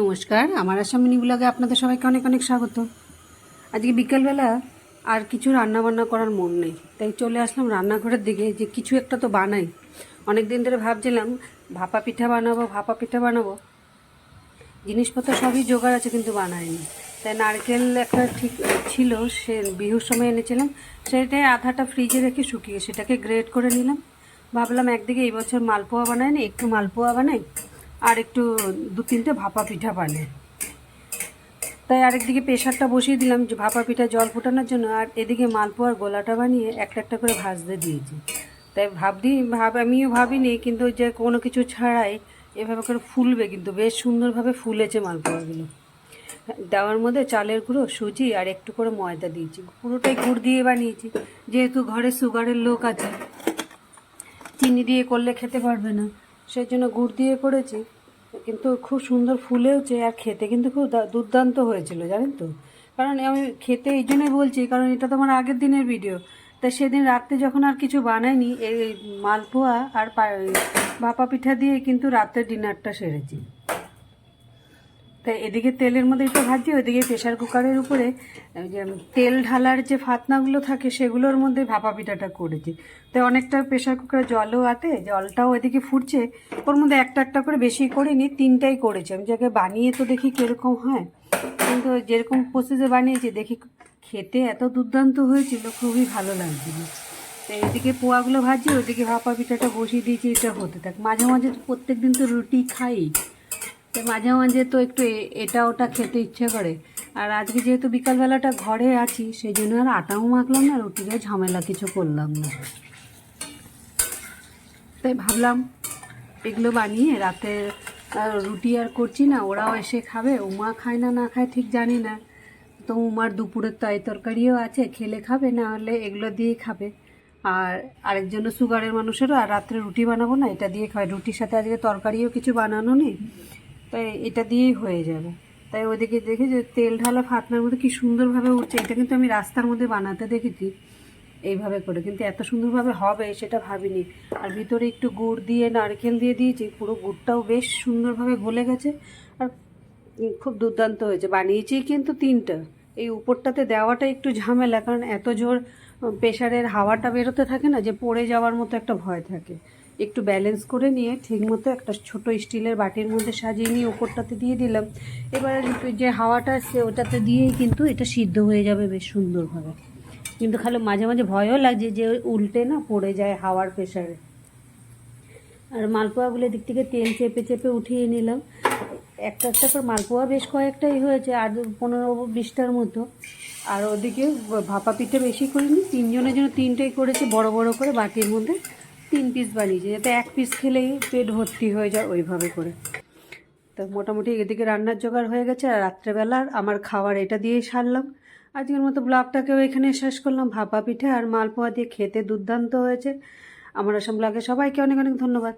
নমস্কার, আমার আসামিনী ব্লগে আপনাদের সবাইকে অনেক অনেক স্বাগত। আজকে বিকেলবেলা আর কিছু রান্না বান্না করার মন নেই, তাই চলে আসলাম রান্নাঘরের দিকে যে কিছু একটা তো বানাই। অনেক দিন ধরে ভাবছিলাম, ভাপা পিঠা বানাবো, ভাপা পিঠা বানাবো। জিনিসপত্র সবই জোগাড় আছে কিন্তু বানাইনি। তাই নারকেল একটা ঠিক ছিল, সে বিহুর সময় এনেছিলাম সেটাই আধাটা ফ্রিজে রেখে শুকিয়ে সেটাকে গ্রেট করে নিলাম। ভাবলাম একদিকে এই বছর মালপোয়া বানাই না একটু মালপোয়া বানাই। আর একটু দু তিনটে ভাপা পিঠা বানাই। তাই আরেকদিকে প্রেশারটা বসিয়ে দিলাম যে ভাপা পিঠা জল ফোটানোর জন্য, আর এদিকে মালপোয়ার গোলাটা বানিয়ে একটা একটা করে ভাজতে দিয়েছি। তাই ভাবদি, ভাব, আমিও ভাবিনি, কিন্তু যে কোনো কিছু ছাড়াই এভাবে করে ফুলবে, কিন্তু বেশ সুন্দরভাবে ফুলেছে মালপোয়াগুলো। দেওয়ার মধ্যে চালের গুঁড়ো, সুজি আর একটু করে ময়দা দিয়েছি। পুরোটাই গুড় দিয়ে বানিয়েছি, যেহেতু ঘরে সুগারের লোক আছে। চিনি দিয়ে করলে খেতে পারবে না। সেই জন্য গুড় দিয়ে করেছি, কিন্তু খুব সুন্দর ফুলেওছে আর খেতে কিন্তু খুব দুর্দান্ত হয়েছিল, জানেন তো? কারণ আমি খেতে এই জন্যই বলছি, কারণ এটা তো আমার আগের দিনের ভিডিও তাই সেদিন রাত্রে যখন আর কিছু বানাইনি, এই মালপোয়া আর ভাপা পিঠা দিয়ে কিন্তু রাতের ডিনারটা সেরেছি। তাই এদিকে তেলের মধ্যে একটু ভাজি, ওইদিকে প্রেশার কুকারের উপরে যে তেল ঢালার যে ফাতনাগুলো থাকে সেগুলোর মধ্যে ভাপা পিঠাটা করেছি। তাই অনেকটা প্রেশার কুকারে জলও আতে জলটাও ওইদিকে ফুটছে। ওর মধ্যে একটা একটা করে বেশি করিনি, তিনটাই করেছি। আমি যাকে বানিয়ে তো দেখি কীরকম হয়, কিন্তু যেরকম প্রসেসে বানিয়েছি, দেখি খেতে এত দুর্দান্ত হয়েছিল, খুবই ভালো লাগছিল তো এদিকে পোয়াগুলো ভাজি, ওইদিকে ভাপা পিঠাটা বসিয়ে দিয়েছি, এটা হতে থাক। মাঝে মাঝে প্রত্যেক দিন তো রুটি খাই। তো মাঝে মাঝে তো একটু এটা ওটা খেতে ইচ্ছে করে। আর আজকে যেহেতু বিকালবেলাটা ঘরে আছি, সেই জন্য আর আটাও মাখলাম না রুটিরও ঝামেলা কিছু করলাম না। তাই ভাবলাম এগুলো বানিয়ে রাতে রুটি আর করছি না, ওরাও এসে খাবে। উমা খায় না না খায় ঠিক জানি না। তো উমার দুপুরের তাই তরকারিও আছে, খেলে খাবে, না হলে এগুলো দিয়ে খাবে। আর আরেকজনও সুগারের মানুষেরও, আর রাত্রে রুটি বানাবো না, এটা দিয়ে খায় রুটির সাথে আজকে তরকারিও কিছু বানানো নেই। তাই এটা দিয়েই হয়ে যাবে। তাই ওদিকে দেখে যে তেল ঢালা ফাতনার মধ্যে কি সুন্দরভাবে উঠছে, এটা কিন্তু আমি রাস্তার মধ্যে বানাতে দেখেছি এইভাবে করে। কিন্তু এত সুন্দরভাবে হবে সেটা ভাবিনি। আর ভিতরে একটু গুড় দিয়ে নারকেল দিয়ে দিয়েছি, পুরো গুড়টাও বেশ সুন্দরভাবে গলে গেছে আর খুব দুর্দান্ত হয়েছে। বানিয়েছি কিন্তু তিনটা। এই উপরটাতে দেওয়াটা একটু ঝামেলা, কারণ এত জোর প্রেশারের হাওয়াটা বেরোতে থাকে না যে পড়ে যাওয়ার মতো একটা ভয় থাকে। একটু ব্যালেন্স করে নিয়ে ঠিকমতো একটা ছোট স্টিলের বাটির মধ্যে সাজিয়ে নিয়ে ওপরটাতে দিয়ে দিলাম। এবারে যে হাওয়াটা আসছে, ওটাতে দিয়েই কিন্তু এটা সিদ্ধ হয়ে যাবে বেশ সুন্দরভাবে। কিন্তু খালি মাঝে মাঝে ভয়ও লাগছে যে উল্টে না পড়ে যায় হাওয়ার প্রেশারে আর মালপোয়াগুলো দিক থেকে তেল চেপে চেপে উঠিয়ে নিলাম। একটা একটা করে মালপোয়া বেশ কয়েকটাই হয়েছে, আর পনেরো বিশটার মতো। আর ওদিকে ভাপা পিঠে বেশি করিনি, তিনজনের জন্য তিনটেই করেছি, বড় বড় করে বাটির মধ্যে। তিন পিস বানিয়েছি। যাতে এক পিস খেলেই পেট ভর্তি হয়ে যায় ওইভাবে করে। তো মোটামুটি এদিকে রান্নার জোগাড় হয়ে গেছে, আর রাত্রেবেলার আমার খাওয়ার এটা দিয়েই সারলাম। আজকের মতো ব্লগটাকেও এখানে শেষ করলাম। ভাপা পিঠে আর মালপোয়া দিয়ে খেতে দুর্দান্ত হয়েছে। আমার আসাম ব্লগে সবাইকে অনেক অনেক ধন্যবাদ।